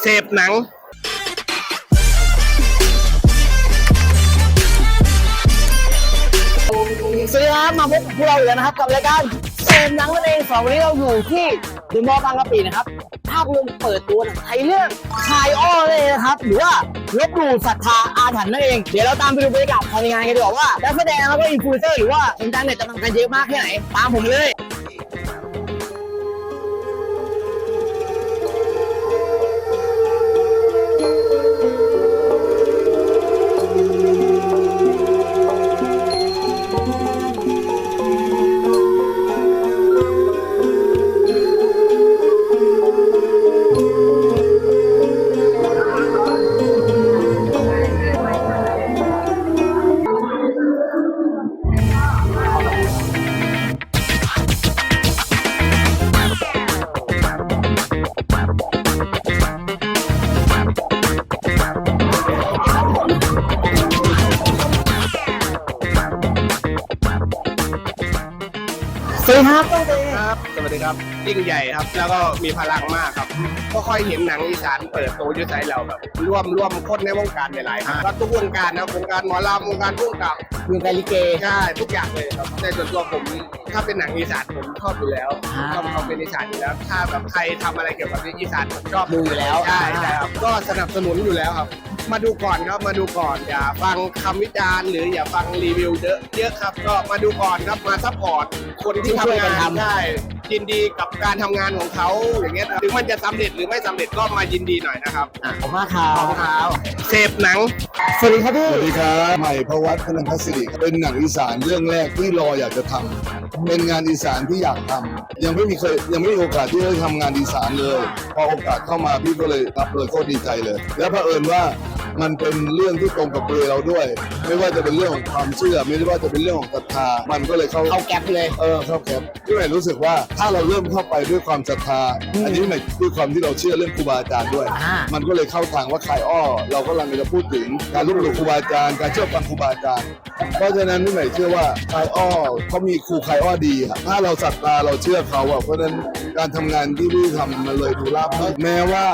เสพหนัง สวัสดีครับมาพบกับพวกเราอีกแล้วนะครับกับรายการเซมหนังนั่นเองสองวันนี้เราอยู่ที่เดอะมอบางกะปินะครับ ภาพรวมเปิดตัวหนังไทยเรื่องชายอ้อเลยนะครับ หรือว่าลบหลู่ศรัทธาอาถรรพ์นั่นเอง เดี๋ยวเราตามไปดูบรรยากาศภายในงานกันดีกว่าว่านักแสดงแล้วก็อินฟลูเอนเซอร์หรือว่าอินเทอร์เน็ตจะทำกันเยอะมากแค่ไหนตามผมเลย สวัสดีครับต้องเต ครับสวัสดีครับยิ่งใหญ่ครับ แล้วก็มีพลังมากครับก็ค่อยเห็นหนังอีสานเปิดตัวอยุทธใจเราแบบร่วมร่วมคนในวงการหลายๆครับก็ทุกวงการนะวงการหมอลำวงการพุ่งกับวงการลิเกใช่ทุกอย่างเลยครับในส่วนตัวผมถ้าเป็นหนังอีสานผมชอบอยู่แล้วอ่าชอบความเป็นอีสานอยู่แล้ว ถ้าแบบใครทำอะไรเกี่ยวกับอีสานผมชอบดูอยู่แล้วใช่ใช่ครับก็สนับสนุนอยู่แล้วครับมาดูก่อนครับมาดูก่อนอย่าฟังคำวิจารณ์หรืออย่าฟังรีวิวเยอะเยอะครับ ก็มาดูก่อนครับมาซัพพอร์ตคนที่ช่วยทำกันงานทำได้ ยินดีกับการทำงานของเขาอย่างเงี้ยถึงมันจะสำเร็จหรือไม่สำเร็จก็มายินดีหน่อยนะครับอะขอบคุณมากครับขอบคุณครับเสพหนัง สวัสดีครับพี่สวัสดีครับใหม่พวัตพนันทศิริเป็นหนังอีสานเรื่องแรกที่รออยากจะทำ เป็นงานอีสานที่อยากทำยังไม่มีเคยยังไม่มีโอกาสที่ได้ทำงานอีสานเลย พอโอกาสเข้ามาพี่ก็เลยรับเลยโคตรดีใจเลย และเผอิญว่ามันเป็นเรื่องที่ตรงกับเบอร์เราด้วย ไม่ว่าจะเป็นเรื่องของความเชื่อ ไม่ว่าจะเป็นเรื่องของศรัทธามันก็เลยเข้าเอาแก๊ปเลย เออเข้าแคปพี่ใหม่รู้สึกว่าถ้าเราเริ่มเข้าไปด้วยความศรัทธาอืมอันนี้พี่ใหม่ด้วยความที่เราเชื่อเรื่องครูบาอาจารย์ด้วย อ่ามันก็เลยเข้าทางว่าคลายอ้อ เราก็กำลังจะพูดถึงการรุ่มหลงครูบาอาจารย์การเชื่อฟังครูบาอาจารย์ เพราะฉะนั้นพี่ใหม่เชื่อว่าคลายอ้อเขามีครูคลายอ้อดีครับถ้าเราศรัทธาเราเชื่อเขาอะเพราะฉะนั้นการทำงานที่พี่ทำมันเลยดูราบรื่นแม้ว่า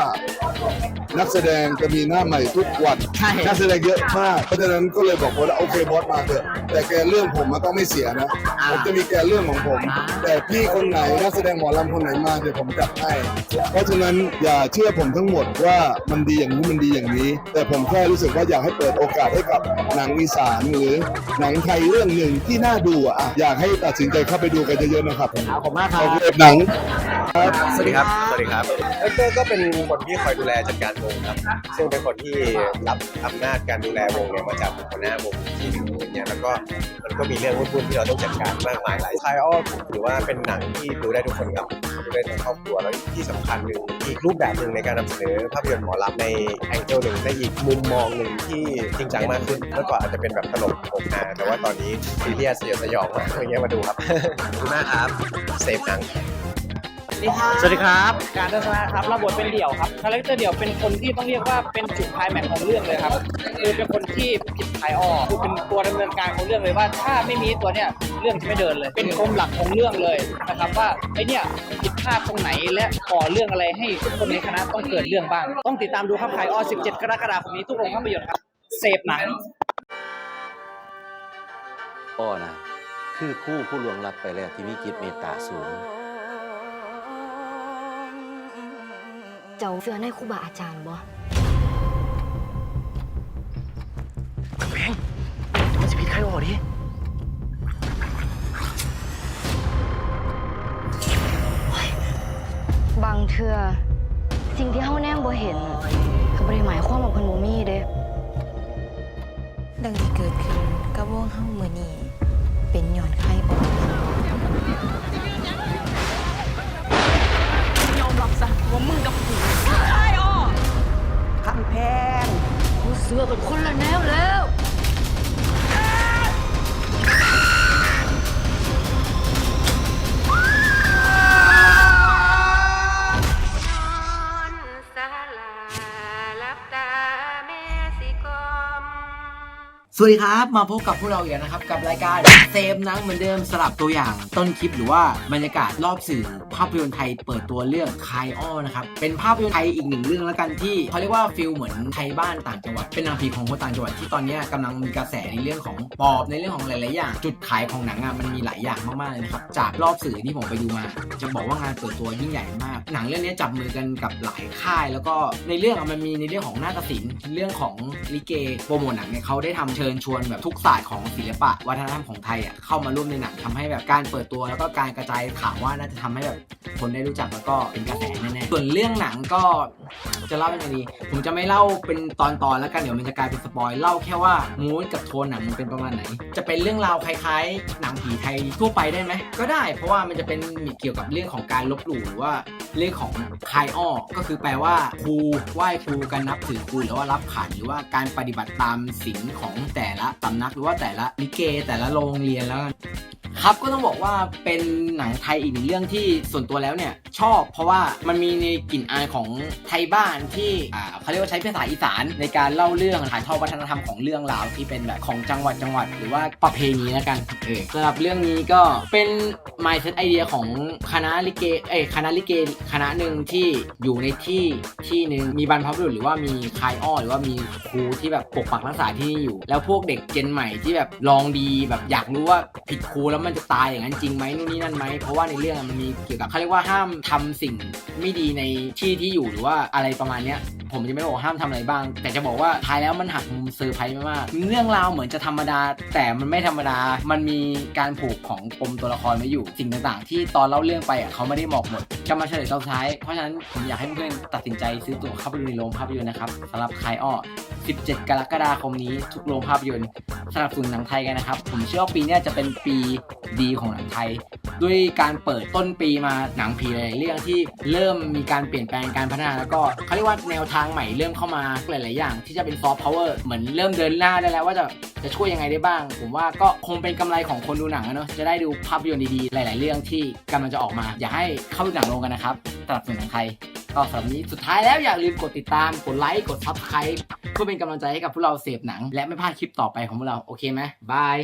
นักแสดงจะมีหน้าใหม่ทุกวันใช่ นักแสดงเยอะมากเพราะฉะนั้นก็เลยบอกว่าโอเคบอสมาเถอะแต่แกเรื่องผมมันต้องไม่เสียนะอ่าผมจะมีแกเรื่องของผมอ่าแต่พี่คนไหนนักแสดงหมอลำคนไหนมาเดี๋ยวผมจัดให้เพราะฉะนั้นอย่าเชื่อผมทั้งหมดว่ามันดีอย่างนี้มันดีอย่างนี้ แต่ผมแค่รู้สึกว่าอยากให้เปิดโอกาสให้กับหนังอีสานหรือหนังไทยเรื่องหนึ่งที่น่าดูอะอยากให้ตัดสินใจเข้าไปดูกันเยอะๆนะครับ ขอบคุณมากคขรัอบบคุณหนัง สวัสดีครับ สวัสดีครับเอเตอร์ก็เป็นคนที่คอยดูแลจัดการวงครับ ซึ่งเป็นคนที่รับอำนาจการดูแลวงเนี่ยมาจากหัวหน้าวงอีกทีหนึงอย่างเงี้ยแล้วก็มันก็มีเรื่องวุ่นๆที่เราต้องจัดการมากมายหลายทายอ้อถือว่าเป็นหนังที่ดูได้ทุกคนครับดูได้ทั้งครอบครัวแล้วที่สำคัญหนึ่งอีกรูปแบบหนึ่งในการนำเสนอภาพยนตร์หมอลำในแองเกิลหนึ่งในอีกมุมมองหนึ่งที่จริงจังมากขึ้นเมื่อก่อนอาจจะเป็นแบบตลกโปกฮาแต่ว่าตอนนี้ซีเรียสสยดสยองมากอย่างเงี้ยมาดูครับขอบคุณมากครับเซฟหนัง สวัสดีครับ การทัศนะครับรับบทเป็นเดี่ยวครับคาแรคเตอร์เดี่ยวเป็นคนที่ต้องเรียกว่าเป็นจุดไคลายแม็กซ์ของเรื่องเลยครับคือเป็นคนที่ผิดไทยอ้อคือเป็นตัวดำเนินการของเรื่องเลยว่า ถ้าไม่มีตัวเนี้ยเรื่องจะไม่เดินเลย เป็นปมหลักของเรื่องเลยนะครับว่าไอเนี้ยผิดพลาดตรงไหนและก่อเรื่องอะไรให้ทุกคนในคณะต้องเกิดเรื่องบ้าง ต้องติดตามดูครับไทยอ้อ17 กรกฎาคมนี้ทุกโรงภาพยนตร์ครับเสพหนังอ้อนะคือคู่ผู้ลวงลับไปแล้วที่มีจิตเมตตาสูง เจ้าเสือในครูบาอาจารย์บ่มันจะผิดใครอ้อดิบางเทื่อสิ่งที่เฮาแนมบ่เห็นก็บ่ได้หมายความว่าเพิ่นบ่ แพงกูเสือกันคนละแนวแล้ว สวัสดีครับ มาพบกับพวกเราอีกแล้วนะครับ กับรายการเซฟหนังเหมือนเดิมสลับตัวอย่างต้นคลิปหรือว่าบรรยากาศรอบสื่อ ภาพยนตร์ไทยเปิดตัวเรื่องคายอ้อนะครับเป็นภาพยนตร์ไทยอีกหนึ่งเรื่องแล้วกันที่เขาเรียกว่าฟิลเหมือนไทยบ้านต่างจังหวัดเป็นหนางผีของคนต่างจังหวัดที่ตอนนี้ยกำลังมีกระแสในเรื่องของปอบในเรื่องของหลายๆอย่าง จุดขายของหนังอะมันมีหลายอย่างมากๆเลยนะครับจากรอบสื่อที่ผมไปดูมา จะบอกว่างานเปิดตัวยิ่งใหญ่มาก หนังเรื่องนี้จับมือกันกับหลายค่าย แล้วก็ในเรื่องมันมีในเรื่องของนาฏศิลป์เรื่องของลิเกโปรโมทหนังเนี่ยเขาได้ทำเชิิญชวนแบบทุกศาสตร์ของศิลปะวัฒนธรรมของไทยอะเข้ามาร่วมในหนังทำให้แบบการเปิดตัว แล้วก็การกระจายข่าวว่าน่าจะทำให้แบบคนได้รู้จักแล้วก็เป็นกระแสแน่ๆส่วนเรื่องหนังก็จะเล่ายังไงดีผมจะไม่เล่าเป็นตอนๆแล้วกันเดี๋ยวมันจะกลายเป็นสปอยเล่าแค่ว่ามูดกับโทนหนังมันเป็นประมาณไหน จะเป็นเรื่องราวคล้ายๆ หนังผีไทยทั่วไปได้ไหมก็ได้ เพราะว่ามันจะเป็นเกี่ยวกับเรื่องของการลบหลู่หรือว่าเรื่องของคายอ้อก็คือแปลว่าครูไหว้ครูการนับถือครูหรือว่ารับขันหรือว่าการปฏิบัติตามศีลของแต่ละสำนักหรือว่าแต่ละลิเก แต่ละโรงเรียนแล้วกันครับก็ต้องบอกว่าเป็นหนังไทยอีกหนึ่งเรื่องที่ส่วนตัวแล้วเนี่ย ชอบเพราะว่ามันมีในกลิ่นอายของไทยบ้านที่อ่าเขาเรียกว่าใช้ภาษาอีสานในการเล่าเรื่องถ่ายทอดวัฒนธรรมของเรื่องราวที่เป็นแบบของจังหวัดจังหวัดหรือว่าประเพณีแล้วกันเออสำหรับเรื่องนี้ก็เป็น mindset ไอเดียของคณะลิเกเอ้ยคณะลิเกคณะหนึ่งที่อยู่ในที่ที่หนึ่งมีบรรพบุรุษหรือว่ามีคายอ้อหรือว่ามีครูที่แบบปกปักรักษาที่นี่อยู่ แล้วพวกเด็กเจนใหม่ที่แบบลองดีแบบอยากรู้ว่าผิดครูแล้วมันจะตายอย่างนั้นจริงไหมนู่นนี่นั่นไหมเพราะว่าในเรื่องอะมันมีเกี่ยวกับเขาเรียกว่าห้ามทำสิ่งไม่ดีในที่ที่อยู่หรือว่าอะไรประมาณเนี้ย ผมจะไม่บอกห้ามทำอะไรบ้าง แต่จะบอกว่าท้ายแล้วมันหักมุมเซอร์ไพรส์มากๆเรื่องราวเหมือนจะธรรมดา แต่มันไม่ธรรมดา มันมีการผูกของปมตัวละครไว้อยู่ สิ่งต่างๆ ที่ตอนเล่าเรื่องไปอะเขาไม่ได้บอกหมดจะมาเฉลยตอนท้าย เพราะฉะนั้นผมอยากให้เพื่อนๆตัดสินใจซื้อตั๋วเข้าไปดูในโรงภาพยนตร์นะครับสำหรับคายอ้อ17 กรกฎาคมนี้ ทุกโรงภาพยนตร์สนับสนุนหนังไทยกันนะครับ ผมเชื่อว่าปีนี้จะเป็นปีดีของหนังไทย ด้วยการเปิดต้นปีมาหนังผีหลายเรื่องที่เริ่มมีการเปลี่ยนแปลงการพัฒนาแล้วก็เขาเรียกว่าแนวทางใหม่เริ่มเข้ามาหลาย ๆ อย่าง ที่จะเป็นซอฟต์พาวเวอร์เหมือนเริ่มเดินหน้าได้แล้วว่าจะจะช่วยยังไงได้บ้าง ผมว่าก็คงเป็นกำไรของคนดูหนังอะเนาะจะได้ดูภาพยนตร์ดี ๆ หลาย ๆ เรื่องที่กำลังจะออกมา อยากให้เข้าดูหนังโรงกันนะครับสำหรับหนังไทยก็สำหรับนี้สุดท้ายแล้วอย่าลืมกดติดตามกดไลค์กดซับสไครป์เพื่อเป็นกำลังใจให้กับพวกเราเสพหนัง และไม่พลาดคลิปต่อไปของพวกเราโอเคไหมบาย